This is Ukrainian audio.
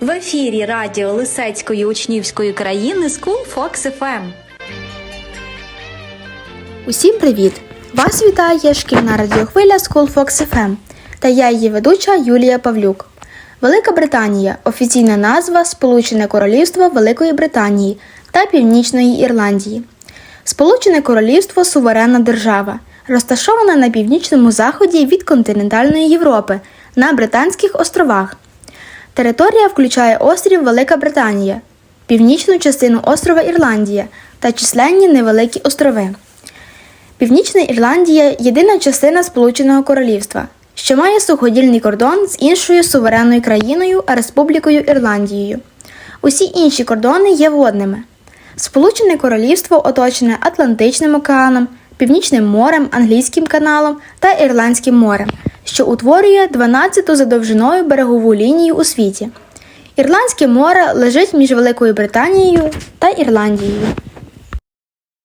В ефірі радіо Лисецької учнівської країни School Fox FM. Усім привіт! Вас вітає шкільна радіохвиля School Fox FM та я її ведуча Юлія Павлюк. Велика Британія офіційна назва Сполучене Королівство Великої Британії та Північної Ірландії. Сполучене Королівство суверенна держава, розташована на північному заході від континентальної Європи на Британських островах. Територія включає острів Велика Британія, північну частину острова Ірландія та численні невеликі острови. Північна Ірландія єдина частина Сполученого Королівства, що має суходільний кордон з іншою суверенною країною Республікою Ірландією. Усі інші кордони є водними. Сполучене Королівство оточене Атлантичним океаном, Північним морем, Англійським каналом та Ірландським морем, що утворює 12-ту за довжиною берегову лінію у світі. Ірландське море лежить між Великою Британією та Ірландією.